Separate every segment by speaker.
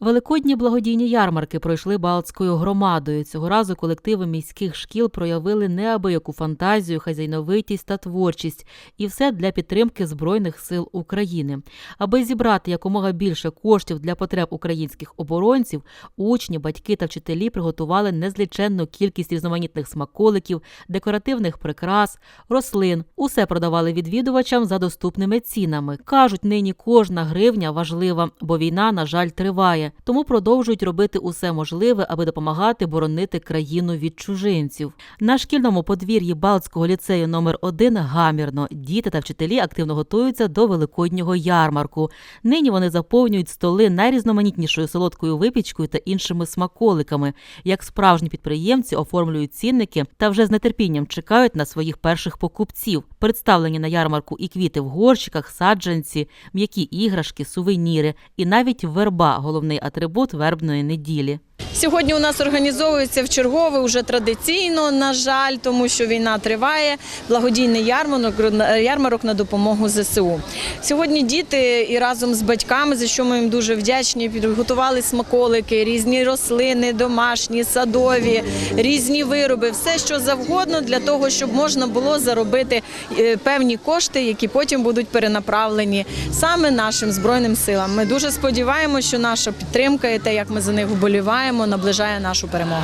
Speaker 1: Великодні благодійні ярмарки пройшли Балтською громадою. Цього разу колективи міських шкіл проявили неабияку фантазію, хазяйновитість та творчість, і все для підтримки Збройних сил України. Аби зібрати якомога більше коштів для потреб українських оборонців, учні, батьки та вчителі приготували незліченну кількість різноманітних смаколиків, декоративних прикрас, рослин. Усе продавали відвідувачам за доступними цінами. кажуть, нині кожна гривня важлива, бо війна, на жаль, триває. Тому продовжують робити усе можливе, аби допомагати боронити країну від чужинців. На шкільному подвір'ї Балтського ліцею номер 1 гамірно. Діти та вчителі активно готуються до великоднього ярмарку. Нині вони заповнюють столи найрізноманітнішою солодкою випічкою та іншими смаколиками. Як справжні підприємці оформлюють цінники та вже з нетерпінням чекають на своїх перших покупців. Представлені на ярмарку і квіти в горщиках, саджанці, м'які іграшки, сувеніри і навіть верба головний атрибут вербної неділі.
Speaker 2: Сьогодні у нас організовується в чергове уже традиційно, на жаль, тому що війна триває. Благодійний ярмарок, ярмарок на допомогу ЗСУ. Сьогодні діти і разом з батьками, за що ми їм дуже вдячні, підготували смаколики, різні рослини, домашні, садові, різні вироби, все що завгодно для того, щоб можна було заробити е, певні кошти, які потім будуть перенаправлені саме нашим збройним силам. Ми дуже сподіваємося, що наша підтримка і те, як ми за них вболіваємо, наближає нашу перемогу.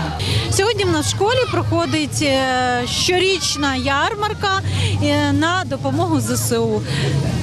Speaker 3: Сьогодні в нас в школі проходить е, щорічна ярмарка е, на допомогу ЗСУ.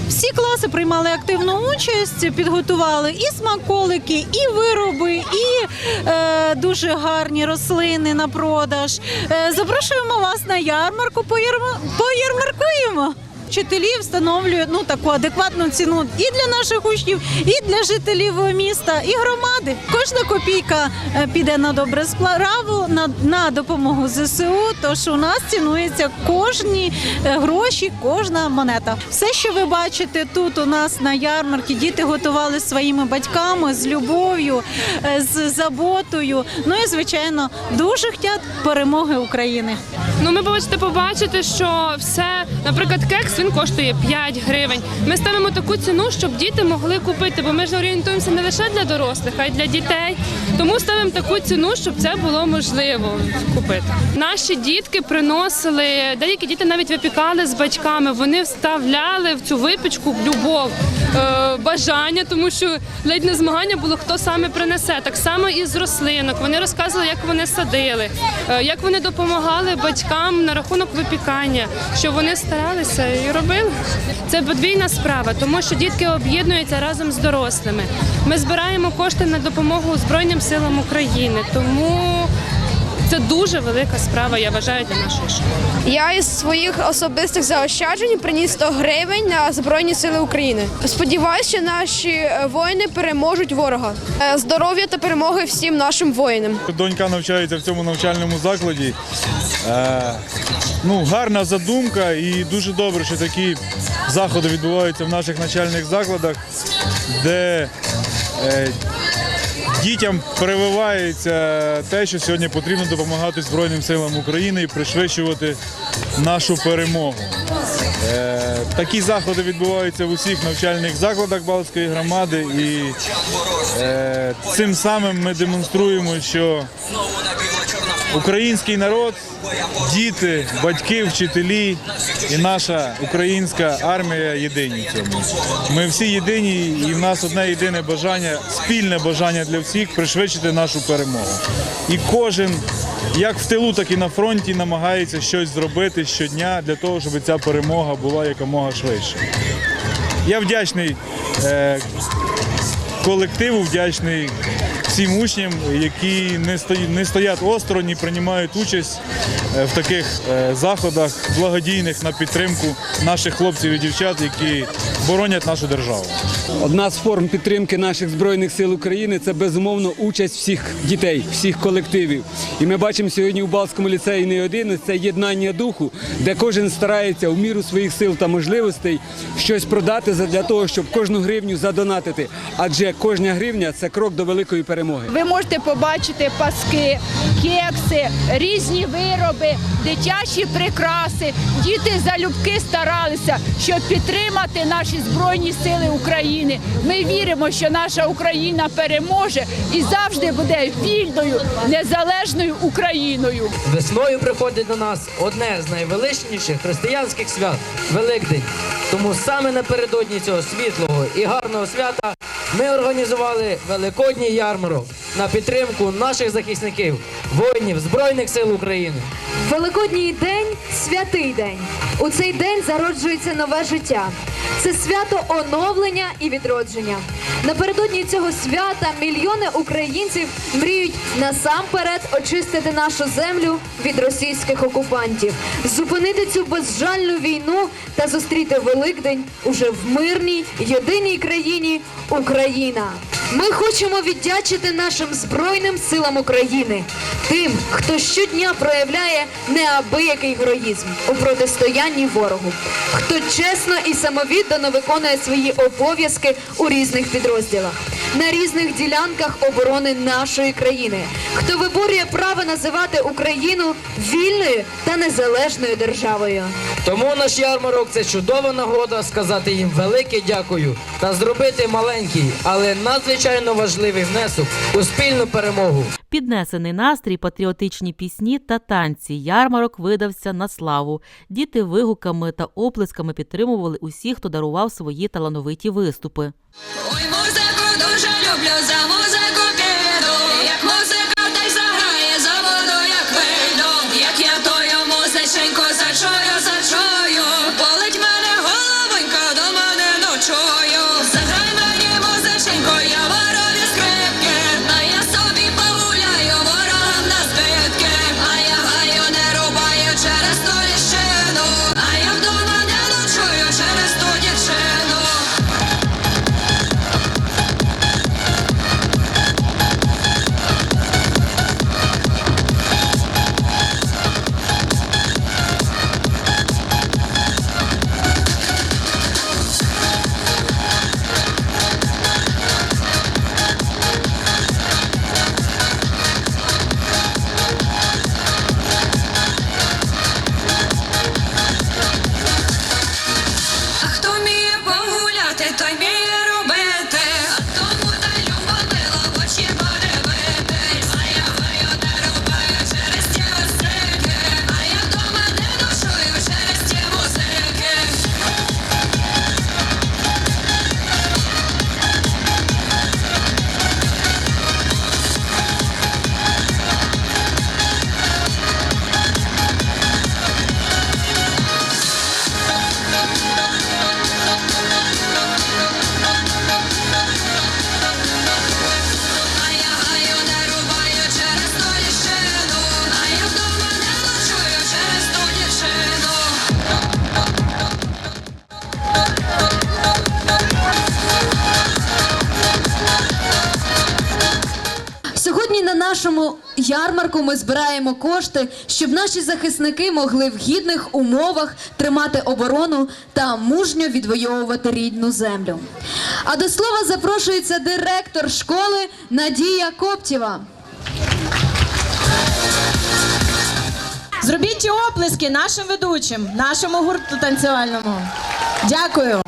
Speaker 3: Всі класи приймали активну участь, підготували і смаколики, і вироби, і е, дуже гарні рослини на продаж. Е, запрошуємо вас на ярмарку, поярма- поярмаркуємо. Вчителі встановлюють ну таку адекватну ціну і для наших учнів, і для жителів міста, і громади. Кожна копійка е, піде на добре справу, на, на допомогу ЗСУ. Тож у нас цінується кожні е, гроші, кожна монета. Все, що ви бачите тут у нас на ярмарці, діти готували своїми батьками з любов'ю, е, з заботою. Ну і звичайно, дуже хотять перемоги України.
Speaker 4: Ну, ми можете побачити, що все, наприклад, кекс він коштує 5 гривень. Ми ставимо таку ціну, щоб діти могли купити, бо ми ж орієнтуємося не лише для дорослих, а й для дітей. Тому ставимо таку ціну, щоб це було можливо купити. Наші дітки приносили, деякі діти навіть випікали з батьками. Вони вставляли в цю випічку любов, е, бажання, тому що ледь не змагання було, хто саме принесе. Так само і з рослинок. Вони розказували, як вони садили, е, як вони допомагали батькам на рахунок випікання, що вони старалися і робили. Це подвійна справа, тому що дітки об'єднуються разом з дорослими. Ми збираємо кошти на допомогу Збройним силам України, тому це дуже велика справа, я вважаю, для нашої школи.
Speaker 5: Я із своїх особистих заощаджень приніс 100 гривень на Збройні Сили України. Сподіваюся, що наші е, воїни переможуть ворога. Е, Здоров'я та перемоги всім нашим воїнам.
Speaker 6: Донька навчається в цьому навчальному закладі. Е, ну, гарна задумка і дуже добре, що такі заходи відбуваються в наших навчальних закладах, де дітям прививається те, що сьогодні потрібно допомагати Збройним силам України і пришвидшувати нашу перемогу. Е, такі заходи відбуваються в усіх навчальних закладах Балтської громади, і е, цим самим ми демонструємо, що український народ, діти, батьки, вчителі і наша українська армія єдині в цьому. Ми всі єдині, і в нас одне єдине бажання, спільне бажання для всіх пришвидшити нашу перемогу. І кожен, як в тилу, так і на фронті, намагається щось зробити щодня для того, щоб ця перемога була якомога швидше. Я вдячний е, колективу, вдячний всім учням, які не стоять, не стоять осторонь і приймають участь е, в таких е, заходах благодійних на підтримку наших хлопців і дівчат, які боронять нашу державу.
Speaker 7: Одна з форм підтримки наших збройних сил України це безумовно участь всіх дітей, всіх колективів. І ми бачимо сьогодні у Балтському ліцеї не один це єднання духу, де кожен старається в міру своїх сил та можливостей щось продати для того, щоб кожну гривню задонатити. Адже кожна гривня це крок до великої перемоги.
Speaker 8: Ви можете побачити паски, кекси, різні вироби, дитячі прикраси. Діти залюбки старалися, щоб підтримати наші збройні сили України. Ми віримо, що наша Україна переможе і завжди буде вільною, незалежною Україною.
Speaker 9: Весною приходить до нас одне з найвеличніших християнських свят Великдень. Тому саме напередодні цього світлого і гарного свята ми організували великодній ярмарок на підтримку наших захисників, воїнів Збройних сил України.
Speaker 10: Великодній день святий день. У цей день зароджується нове життя. Це свято оновлення і відродження. Напередодні цього свята мільйони українців мріють насамперед очистити нашу землю від російських окупантів, зупинити цю безжальну війну та зустріти Великдень уже в мирній єдиній країні Україна. Ми хочемо віддячити нашим збройним силам України, тим, хто щодня проявляє неабиякий героїзм у протистоянні ворогу, хто чесно і самовіддано виконує свої обов'язки у різних підрозділах, на різних ділянках оборони нашої країни, хто виборює право називати Україну вільною та незалежною державою.
Speaker 9: Тому наш ярмарок це чудова нагода сказати їм велике дякую та зробити маленький, але надзвичайно важливий внесок у спільну перемогу.
Speaker 1: Піднесений настрій, патріотичні пісні та танці. Ярмарок видався на славу. Діти вигуками та оплесками підтримували усіх, хто дарував свої талановиті виступи.
Speaker 11: Ой, дуже Як музика та й заграє, забуду, як вийду. Як я тою музиченьку зачую, зачую. Болить мене головонька, до мене ночую. Заграй мені музиченьку, я ворові скрипки. А я собі погуляю, ворогам на збитки. А я гаю не рубаю через
Speaker 10: ми збираємо кошти, щоб наші захисники могли в гідних умовах тримати оборону та мужньо відвоювати рідну землю. А до слова запрошується директор школи Надія Коптєва.
Speaker 2: Зробіть оплески нашим ведучим, нашому гурту танцювальному. Дякую.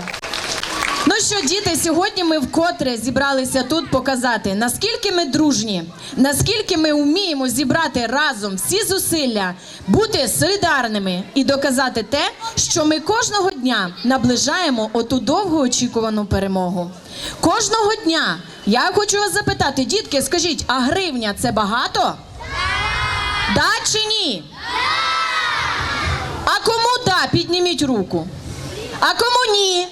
Speaker 2: Що, діти, сьогодні ми вкотре зібралися тут показати, наскільки ми дружні, наскільки ми вміємо зібрати разом всі зусилля, бути солідарними і доказати те, що ми кожного дня наближаємо оту довгоочікувану перемогу. Кожного дня я хочу вас запитати, дітки, скажіть, а гривня це багато? Да чи ні? А кому да, підніміть руку. А кому ні?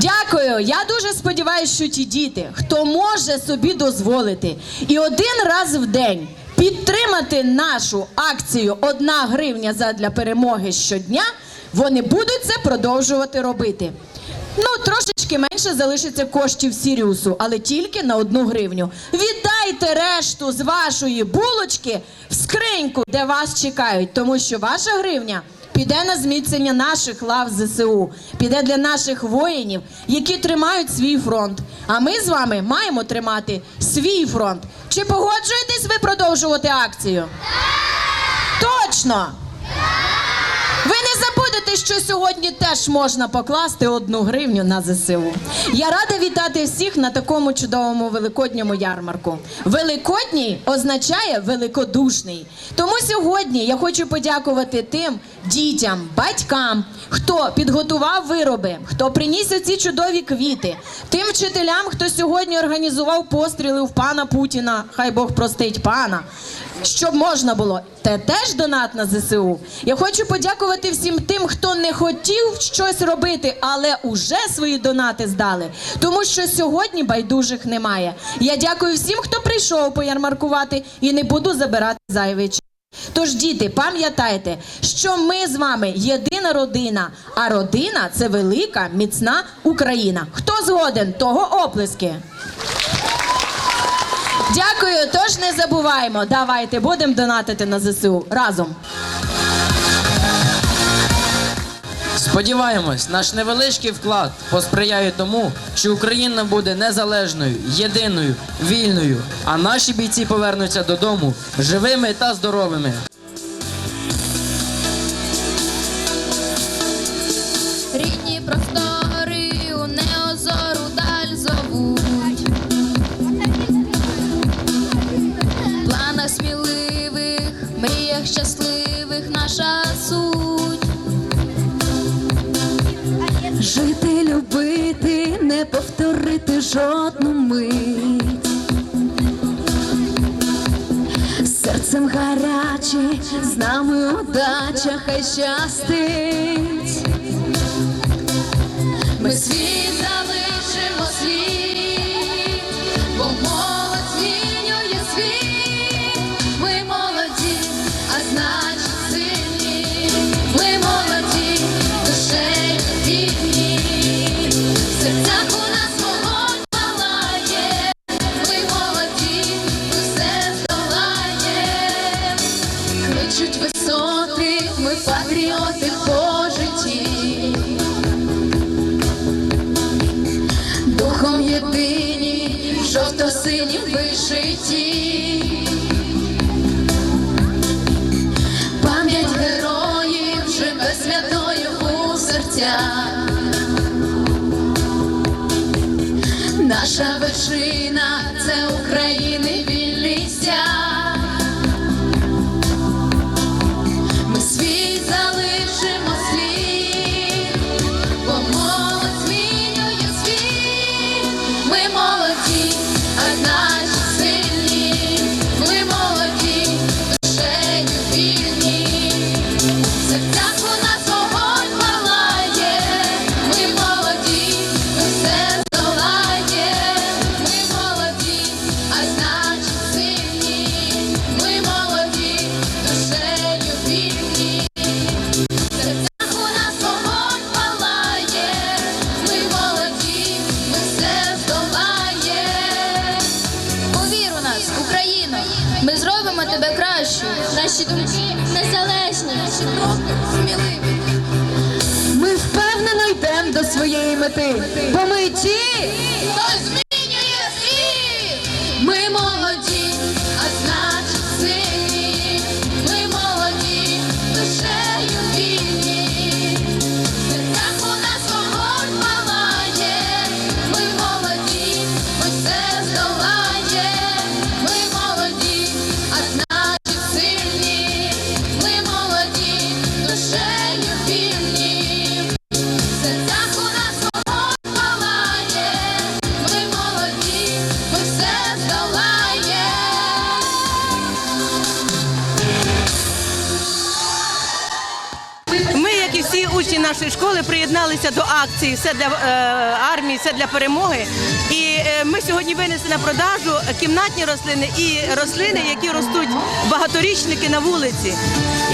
Speaker 2: Дякую. Я дуже сподіваюся, що ті діти, хто може собі дозволити і один раз в день підтримати нашу акцію Одна гривня задля перемоги щодня, вони будуть це продовжувати робити. Ну, трошечки менше залишиться коштів Сіріусу, але тільки на одну гривню. Віддайте решту з вашої булочки в скриньку, де вас чекають, тому що ваша гривня піде на зміцнення наших лав ЗСУ, піде для наших воїнів, які тримають свій фронт. А ми з вами маємо тримати свій фронт. Чи погоджуєтесь ви продовжувати акцію? Точно! Забудете, що сьогодні теж можна покласти одну гривню на ЗСУ. Я рада вітати всіх на такому чудовому великодньому ярмарку. Великодній означає великодушний. Тому сьогодні я хочу подякувати тим дітям, батькам, хто підготував вироби, хто приніс ці чудові квіти, тим вчителям, хто сьогодні організував постріли в пана Путіна. Хай Бог простить пана. Щоб можна було, те теж донат на ЗСУ. Я хочу подякувати всім тим, хто не хотів щось робити, але уже свої донати здали. Тому що сьогодні байдужих немає. Я дякую всім, хто прийшов поярмаркувати, і не буду забирати зайвий час. Тож, діти, пам'ятайте, що ми з вами єдина родина, а родина це велика, міцна Україна. Хто згоден, того оплески. Дякую, тож не забуваємо. Давайте будемо донатити на ЗСУ разом.
Speaker 9: Сподіваємось, наш невеличкий вклад посприяє тому, що Україна буде незалежною, єдиною, вільною, а наші бійці повернуться додому живими та здоровими.
Speaker 12: Жодну мить. Серцем гаряче, з нами удача хай щастить.
Speaker 13: Приєдналися до акції Все для е, армії, все для перемоги. І е, ми сьогодні винесли на продажу кімнатні рослини і рослини, які ростуть багаторічники на вулиці.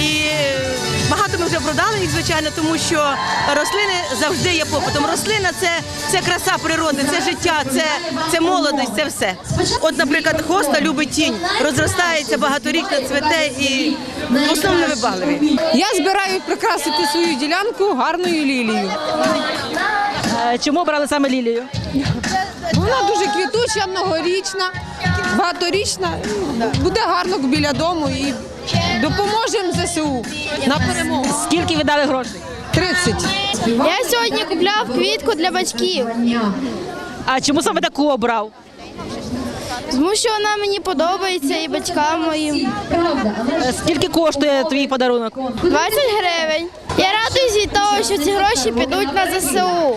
Speaker 13: І е, багато ми вже продали їх, звичайно, тому що рослини завжди є попитом. Рослина це, це краса природи, це життя, це, це молодість, це все. От, наприклад, хоста любить тінь, розростається багаторічно цвете і В основному вибагливі.
Speaker 12: Я збираю прикрасити свою ділянку гарною лілією.
Speaker 13: Чому обрали саме лілію?
Speaker 12: Вона дуже квітуча, многорічна, багаторічна. Буде гарно біля дому і допоможемо ЗСУ на перемогу.
Speaker 13: Скільки ви дали грошей?
Speaker 12: 30. Я сьогодні купляв квітку для батьків,
Speaker 13: А чому саме таку обрав?
Speaker 12: Тому що вона мені подобається і батькам моїм.
Speaker 13: Скільки коштує твій подарунок?
Speaker 12: 20 гривень. Я радуюсь від того, що ці гроші підуть на ЗСУ.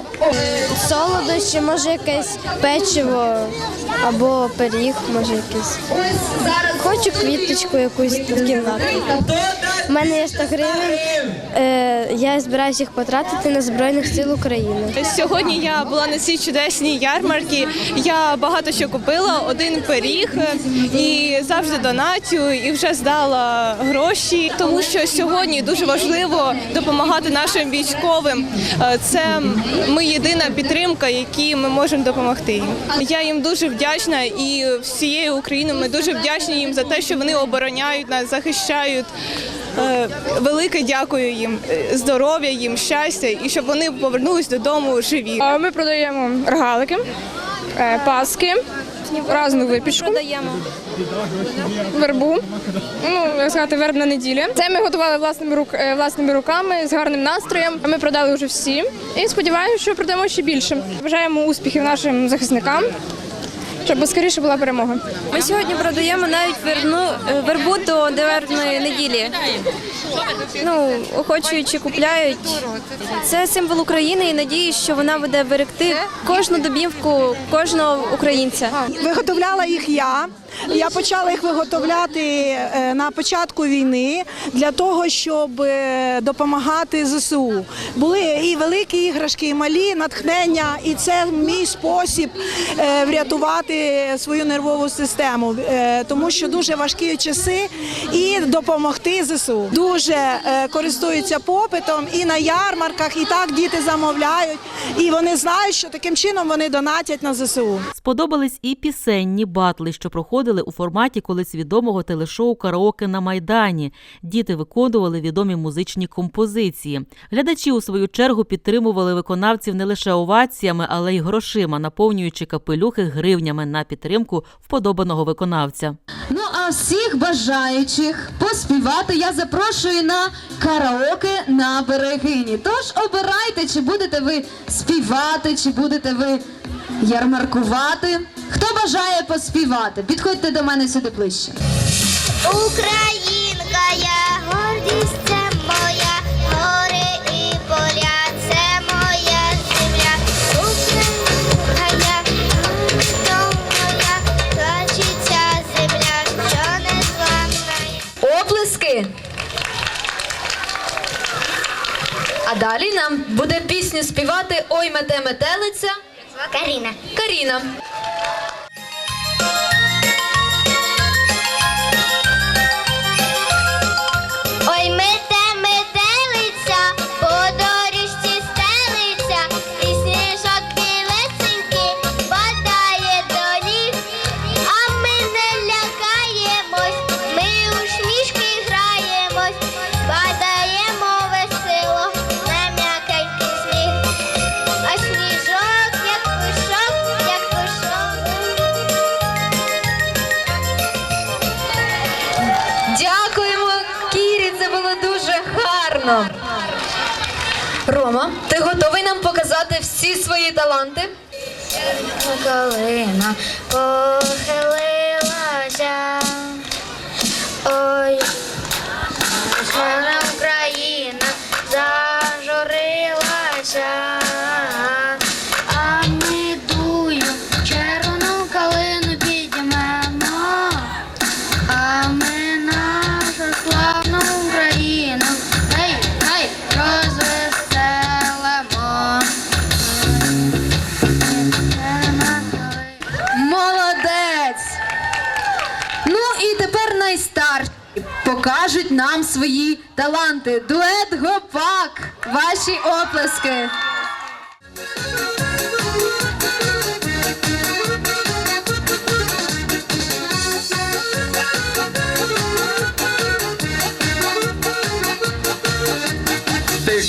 Speaker 12: Солодощі, може якесь печиво або пиріг, може якийсь. Хочу квіточку якусь в кімнату. У мене є 100 гривень. Е, я збираюся їх потратити на Збройних сил України.
Speaker 14: Сьогодні я була на цій чудесній ярмарці. Я багато що купила, один пиріг е, і завжди донатю, і вже здала гроші. Тому що сьогодні дуже важливо допомагати нашим військовим. Е, Це ми єдина підтримка, якій ми можемо допомогти. Я їм дуже вдячна і всією Україною ми дуже вдячні їм за те, що вони обороняють нас, захищають. Е, Велике дякую їм, здоров'я їм, щастя, і щоб вони повернулись додому живі.
Speaker 12: Ми продаємо рогалики, паски, разну випічку. Вербу. Ну, як сказати, вербна неділя. Це ми готували власними рук е, власними руками з гарним настроєм. Ми продали вже всі. І сподіваємося, що продамо ще більше. Бажаємо успіхів нашим захисникам, щоб скоріше була перемога.
Speaker 10: Ми сьогодні продаємо навіть вербну, е, вербу до деверної неділі. Ну, охочуючи купляють. Це символ України і надії, що вона буде берегти кожну домівку кожного українця.
Speaker 15: Виготовляла їх я. Я почала їх виготовляти е, на початку війни для того, щоб е, допомагати ЗСУ. Були і великі іграшки, і малі натхнення, і це мій спосіб врятувати свою нервову систему, е, тому що дуже важкі часи і допомогти ЗСУ. Дуже е, користуються попитом і на ярмарках, і так діти замовляють, і вони знають, що таким чином вони донатять на ЗСУ.
Speaker 1: Сподобались і пісенні батли, що проходили у форматі колись відомого телешоу Караоке на Майдані. Діти виконували відомі музичні композиції. Глядачі у свою чергу підтримували виконавців не лише оваціями, але й грошима, наповнюючи капелюхи гривнями на підтримку вподобаного виконавця.
Speaker 10: Ну а всіх бажаючих поспівати я запрошую на караоке на берегині. Тож обирайте, чи будете ви співати, чи будете ви ярмаркувати. Хто бажає поспівати? Підходьте до мене сюди ближче.
Speaker 12: Українка, я гордість це моя, гори і поля, це моя земля. Українка, я гордість моя, плачеться земля, що не зламна.
Speaker 10: Оплески. А далі нам буде пісню співати Ой мете метелиця.
Speaker 12: Каріна.
Speaker 10: Каріна. Свої таланти?
Speaker 12: Калина
Speaker 10: покажуть нам свої таланти. Дует Гопак. Ваші оплески.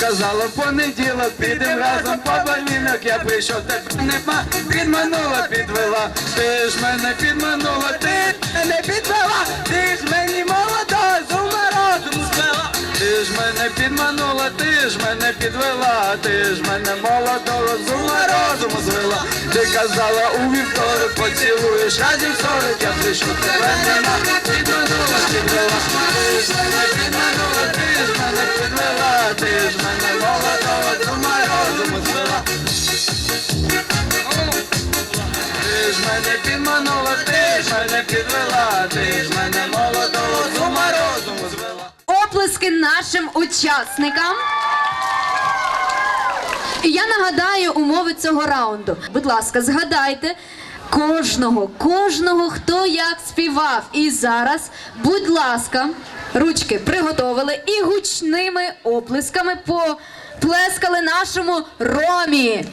Speaker 16: казала, в понеділок підем разом по балінок. Я прийшов, тебе нема, підманула, підвела. Ти ж мене підманула, ти мене підвела, ти ж мені молодого Ти ж мене підманула, ти ж мене підвела, ти ж мене молодого з ума розуму звела. Ти казала у вівторок поцілуєш разів сорок, я прийшов, тебе нема, підманула, підвела. Ти ж мене підманула, ти ж мене підвела, ти ж мене молодого з розуму звела. Ти ж мене підманула, ти ж мене підвела, ти ж мене молодого з ума розуму звела.
Speaker 10: Оплески нашим учасникам. І я нагадаю умови цього раунду. Будь ласка, згадайте кожного, кожного, хто як співав. І зараз, будь ласка, ручки приготовили і гучними оплесками поплескали нашому Ромі.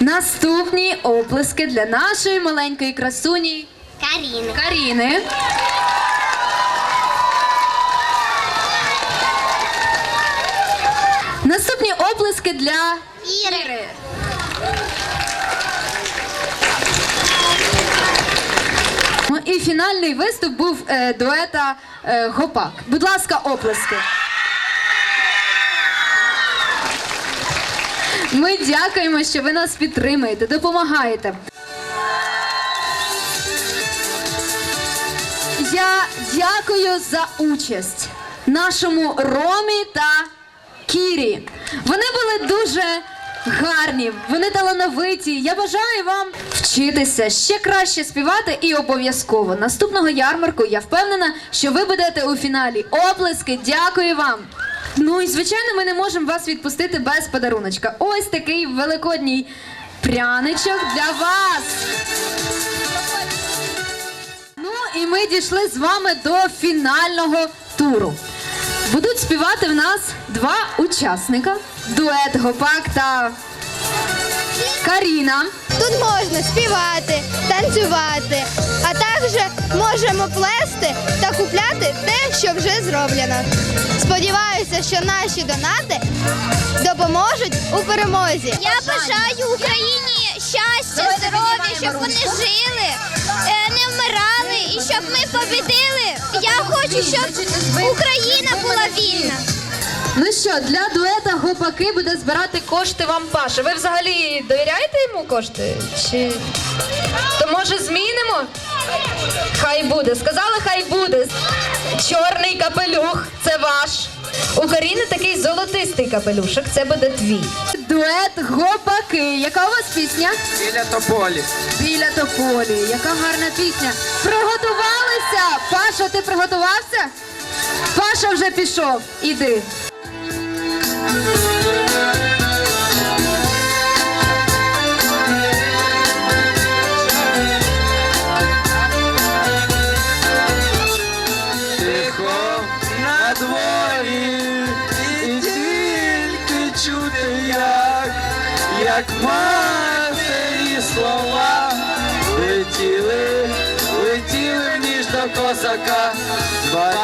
Speaker 10: Наступні оплески для нашої маленької красуні
Speaker 17: Каріни.
Speaker 10: Каріни. Наступні оплески для
Speaker 17: Іри.
Speaker 10: Ну і фінальний виступ був е, дуета е, Гопак. Будь ласка, оплески. Ми дякуємо, що ви нас підтримуєте, допомагаєте. Я дякую за участь нашому Ромі та Кірі. Вони були дуже гарні, вони талановиті. Я бажаю вам вчитися ще краще співати і обов'язково наступного ярмарку я впевнена, що ви будете у фіналі. Оплески, дякую вам. Ну і звичайно, ми не можемо вас відпустити без подаруночка. Ось такий великодній пряничок для вас. І ми дійшли з вами до фінального туру. Будуть співати в нас два учасника: дует Гопак та Каріна.
Speaker 5: Тут можна співати, танцювати, а також можемо плести та купляти те, що вже зроблено. Сподіваюся, що наші донати допоможуть у перемозі.
Speaker 17: Я бажаю Україні щастя, здоров'я, щоб вони жили, е, не вмирали і щоб ми побідили. Я хочу, щоб Україна була вільна.
Speaker 10: Ну що, для дуета Гопаки буде збирати кошти вам Паша. Ви взагалі довіряєте йому кошти? Чи то може змінимо? Хай буде. Сказали, хай буде. Чорний капелюх це ваш. У Каріни такий золотистий капелюшок. Це буде твій. Дует Гопаки. Яка у вас пісня?
Speaker 16: Біля тополі.
Speaker 10: Біля тополі. Яка гарна пісня. Приготувалися. Паша, ти приготувався? Паша вже пішов. Іди.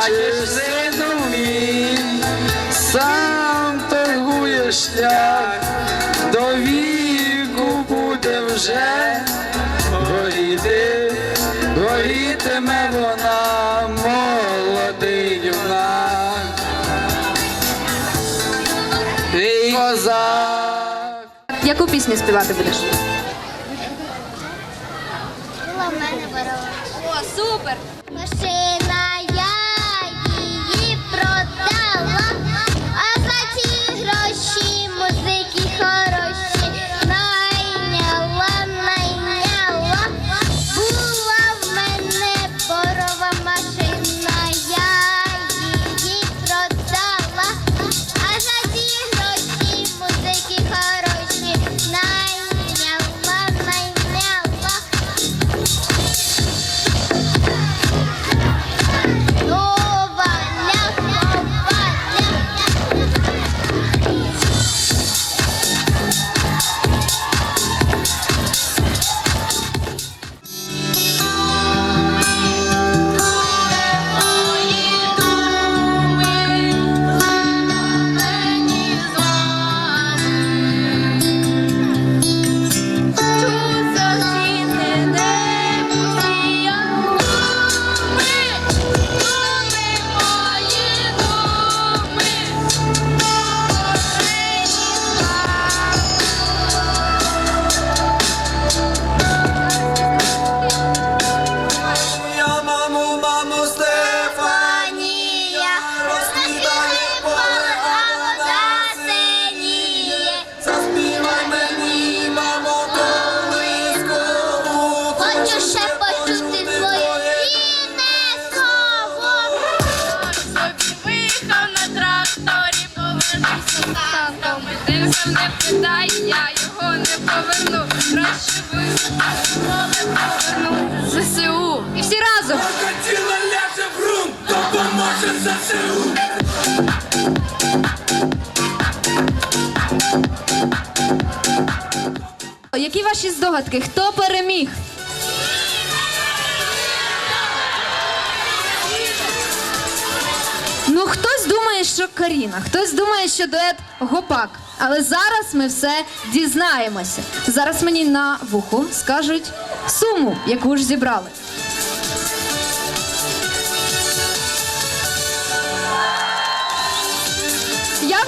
Speaker 16: Бачиш, сину мій, сам торгуєш шлях, до віку буде вже горіти, горітиме вона, молодий юнак. Твій козак.
Speaker 10: Яку пісню співати будеш?
Speaker 17: О, супер!
Speaker 16: Допоможе ЗСУ.
Speaker 10: Які ваші здогадки? Хто переміг? Ну, хтось думає, що Каріна, хтось думає, що дует Гопак. Але зараз ми все дізнаємося. Зараз мені на вухо скажуть суму, яку ж зібрали.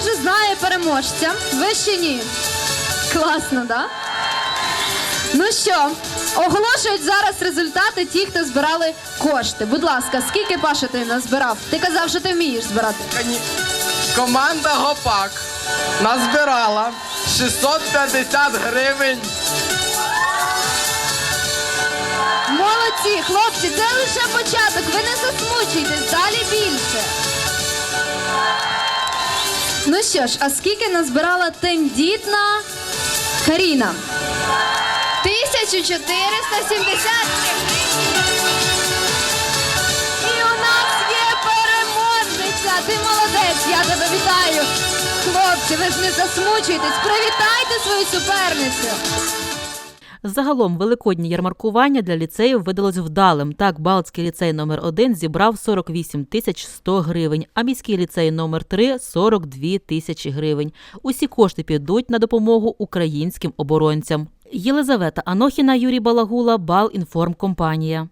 Speaker 10: Вже знаю переможця. Ви ще ні. Класно, да? Ну що, оголошують зараз результати ті, хто збирали кошти. Будь ласка, скільки Паша ти назбирав? Ти казав, що ти вмієш збирати.
Speaker 16: Команда Гопак назбирала 650 гривень.
Speaker 10: Молодці, хлопці, це лише початок. Ви не засмучуйтесь, далі більше. Ну що ж, а скільки назбирала тендітна Каріна?
Speaker 17: 1473
Speaker 10: І у нас є переможниця. Ти молодець, я тебе вітаю. Хлопці, ви ж не засмучуйтесь. Привітайте свою суперницю.
Speaker 1: Загалом великоднє ярмаркування для ліцеїв видалось вдалим. Так, Балтський ліцей номер 1 зібрав 48 тисяч 100 гривень, а міський ліцей номер 3 – 42 тисячі гривень. Усі кошти підуть на допомогу українським оборонцям. Єлизавета Анохіна, Юрій Балагула, Бал інформкомпанія.